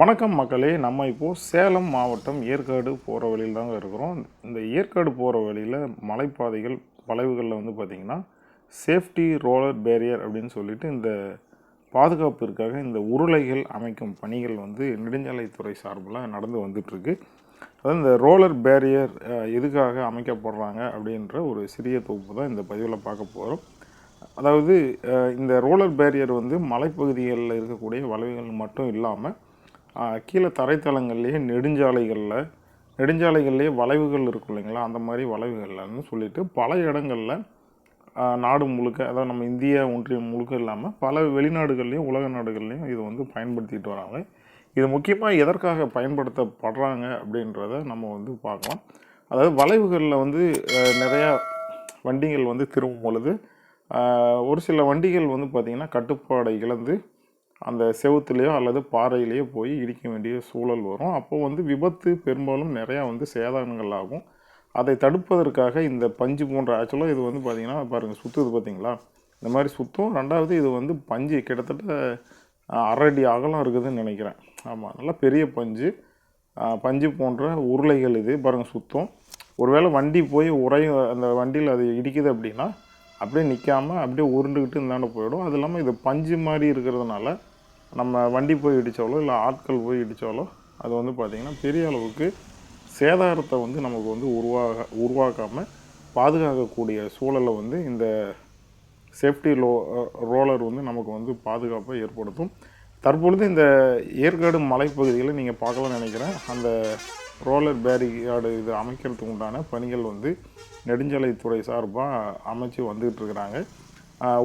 வணக்கம் மக்களே நம்ம இப்போது சேலம் மாவட்டம் ஏற்காடு போகிற வழியில் தாங்க இருக்கிறோம். இந்த ஏற்காடு போகிற வழியில் மலைப்பாதைகள் வளைவுகளில் வந்து பார்த்திங்கன்னா சேஃப்டி ரோலர் பேரியர் அப்படின்னு சொல்லிட்டு இந்த பாதுகாப்பிற்காக இந்த உருளைகள் அமைக்கும் பணிகள் வந்து நெடுஞ்சாலைத்துறை சார்பில் நடந்து வந்துட்டுருக்கு. அதாவது இந்த ரோலர் பேரியர் எதுக்காக அமைக்கப்படுறாங்க அப்படின்ற ஒரு சிறிய தொகுப்பு தான் இந்த பதிவில் பார்க்க போகிறோம் அதாவது இந்த ரோலர் பேரியர் வந்து மலைப்பகுதிகளில் இருக்கக்கூடிய வளைவுகள் மட்டும் இல்லாமல் கீழே தரைத்தளங்கள்லேயே நெடுஞ்சாலைகளில் நெடுஞ்சாலைகள்லேயே வளைவுகள் இருக்கும் இல்லைங்களா? அந்த மாதிரி வளைவுகள்லன்னு சொல்லிட்டு பல இடங்களில் நாடு முழுக்க அதாவது நம்ம இந்தியா ஒன்றியம் முழுக்க இல்லாமல் பல வெளிநாடுகள்லேயும் உலக நாடுகள்லேயும் இது வந்து பயன்படுத்திட்டு வராங்க. இது முக்கியமாக எதற்காக பயன்படுத்தப்படுறாங்க அப்படின்றத நம்ம வந்து பார்க்கலாம். அதாவது வளைவுகளில் வந்து நிறையா வண்டிகள் வந்து திரும்பும் பொழுது ஒரு சில வண்டிகள் வந்து பார்த்திங்கன்னா கட்டுப்பாடை இழந்து அந்த செவுத்துலேயோ அல்லது பாறையிலேயோ போய் இடிக்க வேண்டிய சூழல் வரும். அப்போ வந்து விபத்து பெரும்பாலும் நிறையா வந்து சேதாரங்கள் ஆகும். அதை தடுப்பதற்காக இந்த பஞ்சு போன்ற ஆக்சுவலாக இது வந்து பார்த்திங்கன்னா பாருங்கள் சுற்றுது பார்த்தீங்களா இந்த மாதிரி சுற்றும் ரெண்டாவது இது வந்து பஞ்சு கிட்டத்தட்ட அரடி அரை அடி அகலம் இருக்குதுன்னு நினைக்கிறேன். ஆமாம் நல்லா பெரிய பஞ்சு. பஞ்சு போன்ற உருளைகள் இது. பாருங்கள் சுத்தம். ஒருவேளை வண்டி போய் உரை அந்த வண்டியில் அது இடிக்குது அப்படின்னா அப்படியே நிற்காம அப்படியே உருண்டுக்கிட்டு இந்தாண்ட போயிடும். அது இல்லாமல் இது பஞ்சு மாதிரி இருக்கிறதுனால நம்ம வண்டி போய் இடித்தாலோ இல்லை ஆட்கள் போய் இடித்தாலோ அது வந்து பார்த்திங்கன்னா பெரிய அளவுக்கு சேதாரத்தை வந்து நமக்கு வந்து உருவாக உருவாக்காமல் பாதுகாக்கக்கூடிய சூழலை வந்து இந்த சேஃப்டி லோ ரோலர் வந்து நமக்கு வந்து பாதுகாப்பை ஏற்படுத்தும். தற்பொழுது இந்த ஏற்காடு மலைப்பகுதியில் நீங்கள் பார்க்கலாம்னு நினைக்கிறேன். அந்த ரோலர் பேரிகார்டு இது அமைக்கிறதுக்கு உண்டான பணிகள் வந்து நெடுஞ்சாலைத்துறை சார்பாக அமைச்சு வந்துக்கிட்டு இருக்கிறாங்க.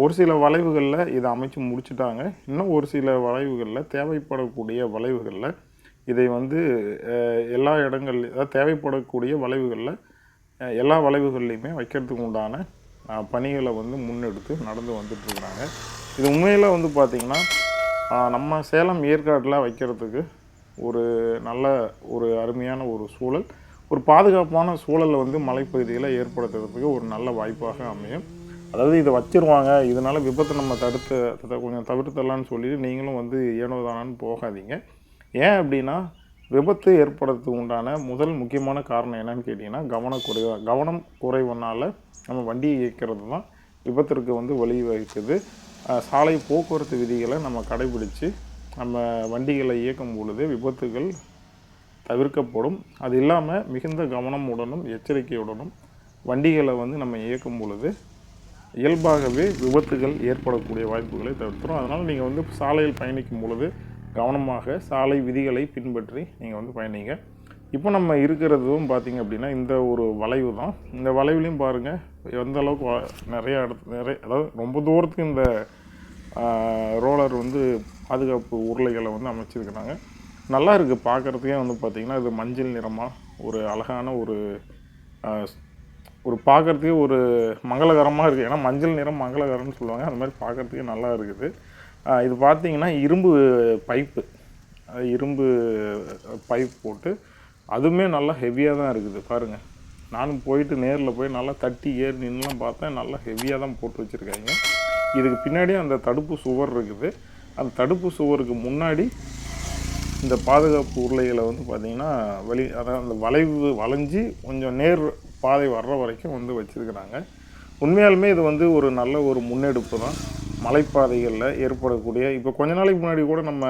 ஒரு சில வளைவுகளில் இதை அமைச்சு முடிச்சிட்டாங்க. இன்னும் ஒரு சில வளைவுகளில் தேவைப்படக்கூடிய வளைவுகளில் இதை வந்து எல்லா இடங்கள் அதாவது தேவைப்படக்கூடிய வளைவுகளில் எல்லா வளைவுகள்லையுமே வைக்கிறதுக்கு உண்டான பணிகளை வந்து முன்னெடுத்து நடந்து வந்துட்டுருக்குறாங்க இது உண்மையில் வந்து பார்த்திங்கன்னா நம்ம சேலம் ஏற்காட்டில் வைக்கிறதுக்கு ஒரு நல்ல ஒரு அருமையான ஒரு சூழல். ஒரு பாதுகாப்பான சூழலை வந்து மலைப்பகுதியில் ஏற்படுத்துறதுக்கு ஒரு நல்ல வாய்ப்பாக அமையும். அதாவது இதை வச்சிருவாங்க இதனால விபத்தை நம்ம தடுத்து த- கொஞ்சம் தவிர்த்தலான்னு சொல்லி நீங்களும் வந்து ஏனோதானான்னு போகாதீங்க. ஏன் அப்படின்னா விபத்து ஏற்படுறதுக்கு உண்டான முதல் முக்கியமான காரணம் என்னன்னு கேட்டிங்கன்னா கவனக்குறைவா கவனம் குறைவுனால நம்ம வண்டியை இயக்கிறது தான் விபத்திற்கு வந்து வழிவகுக்குது. சாலை போக்குவரத்து விதிகளை நம்ம கடைபிடித்து நம்ம வண்டிகளை இயக்கும் பொழுது விபத்துகள் தவிர்க்கப்படும். அது இல்லாமல் மிகுந்த கவனமுடனும் எச்சரிக்கையுடனும் வண்டிகளை வந்து நம்ம இயக்கும் பொழுது இயல்பாகவே விபத்துகள் ஏற்படக்கூடிய வாய்ப்புகளை தவிர்த்துரும் அதனால் நீங்கள் வந்து சாலையில் பயணிக்கும் பொழுது கவனமாக சாலை விதிகளை பின்பற்றி நீங்கள் வந்து பயணிங்க. இப்போ நம்ம இருக்கிறதும் பார்த்திங்க அப்படின்னா இந்த ஒரு வளைவு தான். இந்த வளைவுலையும் பாருங்கள் எந்த அளவுக்கு நிறைய இடத்து நிறைய அதாவது ரொம்ப தூரத்துக்கு இந்த ரோலர் வந்து பாதுகாப்பு உருளைகளை வந்து அமைச்சிருக்கிறாங்க. நல்லா இருக்குது பார்க்குறதுக்கே வந்து பார்த்திங்கன்னா இது மஞ்சள் நிறமாக ஒரு அழகான ஒரு ஒரு பார்க்குறதுக்கே ஒரு மங்களகரமாக இருக்குது ஏன்னா மஞ்சள் நிறம் மங்களகரம்னு சொல்லுவாங்க அந்த மாதிரி பார்க்குறதுக்கே நல்லா இருக்குது. இது பார்த்தீங்கன்னா இரும்பு பைப்பு. இரும்பு பைப் போட்டு அதுவுமே நல்லா ஹெவியாக தான் இருக்குது பாருங்கள் நானும் போயிட்டு நேரில் போய் நல்லா தட்டி ஏறி நின்றுலாம் பார்த்தேன். நல்லா ஹெவியாக தான் போட்டு வச்சுருக்காங்க. இதுக்கு பின்னாடியே அந்த தடுப்பு சுவர் இருக்குது. அந்த தடுப்பு சுவருக்கு முன்னாடி இந்த பாதுகாப்பு உருளைகளை வந்து பார்த்திங்கன்னா வழி அதாவது அந்த வளைவு வளைஞ்சி கொஞ்சம் நேர் பாதை வர்ற வரைக்கும் வந்து வச்சுருக்கிறாங்க. உண்மையாலுமே இது வந்து ஒரு நல்ல ஒரு முன்னெடுப்பு தான். மலைப்பாதைகளில் ஏற்படக்கூடிய இப்போ கொஞ்ச நாளைக்கு முன்னாடி கூட நம்ம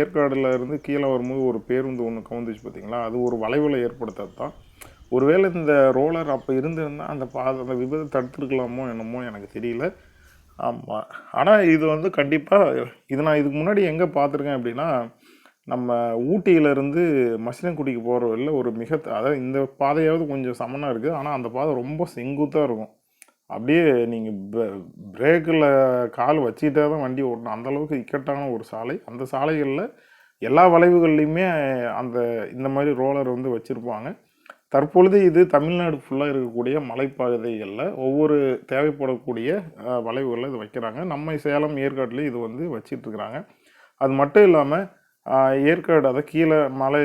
ஏற்காடில் இருந்து கீழே வரும்போது ஒரு பேருந்து ஒன்று கவுந்துச்சு பார்த்தீங்களா அது ஒரு வளைவில் ஏற்படுத்தது தான் ஒருவேளை இந்த ரோலர் அப்போ இருந்திருந்தால் அந்த பாதை அந்த விபத்தை தடுத்துருக்கலாமோ என்னமோ எனக்கு தெரியல. ஆமாம் ஆனால் இது வந்து கண்டிப்பாக இது நான் இதுக்கு முன்னாடி எங்கே பார்த்துருக்கேன் அப்படின்னா நம்ம ஊட்டியிலேருந்து மசினங்குடிக்கு போகிற வழியில் ஒரு மிக அதாவது இந்த பாதையாவது கொஞ்சம் சமனாக இருக்குது ஆனால் அந்த பாதை ரொம்ப செங்குத்தாக இருக்கும். அப்படியே நீங்கள் பிரேக்கில் கால் வச்சுக்கிட்டே தான் வண்டி ஓட்டணும். அந்த அளவுக்கு இக்கட்டான ஒரு சாலை. அந்த சாலைகளில் எல்லா வளைவுகள்லையுமே அந்த இந்த மாதிரி ரோலர் வந்து வச்சுருப்பாங்க. தற்பொழுது இது தமிழ்நாடு ஃபுல்லாக இருக்கக்கூடிய மலைப்பாதைகளில் ஒவ்வொரு தேவைப்படக்கூடிய வளைவுகளில் இது வைக்கிறாங்க. நம்ம சேலம் ஏற்காட்டில் இது வந்து வச்சிட்ருக்கிறாங்க. அது மட்டும் இல்லாமல் ஏற்காடு அதை கீழே மலை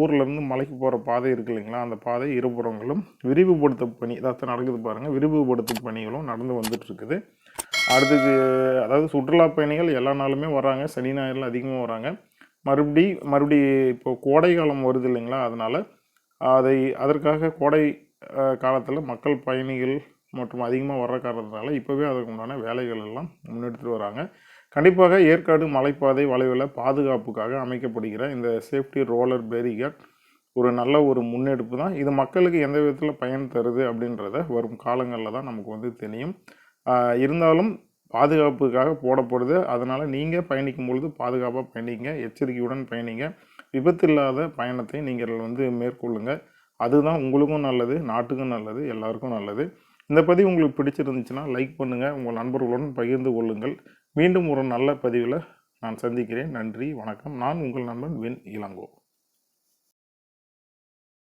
ஊர்லேருந்து மலைக்கு போகிற பாதை இருக்கு இல்லைங்களா? அந்த பாதை இருபுறங்களும் விரிவுபடுத்தும் பணி அதாவது நடக்குது பாருங்கள் விரிவுபடுத்தும் பணிகளும் நடந்து வந்துட்டுருக்குது. அடுத்தது அதாவது சுற்றுலா பயணிகள் எல்லா நாளுமே வராங்க. சனி ஞாயிறில் அதிகமாக வராங்க. மறுபடி மறுபடி இப்போ கோடை காலம் வருது இல்லைங்களா? அதனால் அதை அதற்காக கோடை காலத்தில் மக்கள் பயணிகள் மற்றும் அதிகமாக வர்ற காரணத்தினால இப்போவே அதுக்கு உண்டான வேலைகள் எல்லாம் முன்னெடுத்துட்டு வராங்க. கண்டிப்பாக ஏற்காடு மலைப்பாதை வளைவில் பாதுகாப்புக்காக அமைக்கப்படுகிற இந்த சேஃப்டி ரோலர் பேரிகேட் ஒரு நல்ல ஒரு முன்னெடுப்பு தான். இது மக்களுக்கு எந்த விதத்தில் பயன் தருது அப்படின்றத வரும் காலங்களில் தான் நமக்கு வந்து தெரியும். இருந்தாலும் பாதுகாப்புக்காக போடப்படுது. அதனால் நீங்கள் பயணிக்கும் பொழுது பாதுகாப்பாக பயணிங்க எச்சரிக்கையுடன் பயணிங்க. விபத்து இல்லாத பயணத்தை நீங்கள் வந்து மேற்கொள்ளுங்க. அதுதான் உங்களுக்கும் நல்லது நாட்டுக்கும் நல்லது எல்லாருக்கும் நல்லது. இந்த பதிவு உங்களுக்கு பிடிச்சிருந்துச்சுன்னா லைக் பண்ணுங்கள் உங்கள் நண்பர்களுடன் பகிர்ந்து கொள்ளுங்கள். மீண்டும் ஒரு நல்ல பதிவில் நான் சந்திக்கிறேன். நன்றி வணக்கம். நான் உங்கள் நண்பன் வெண் இளங்கோ.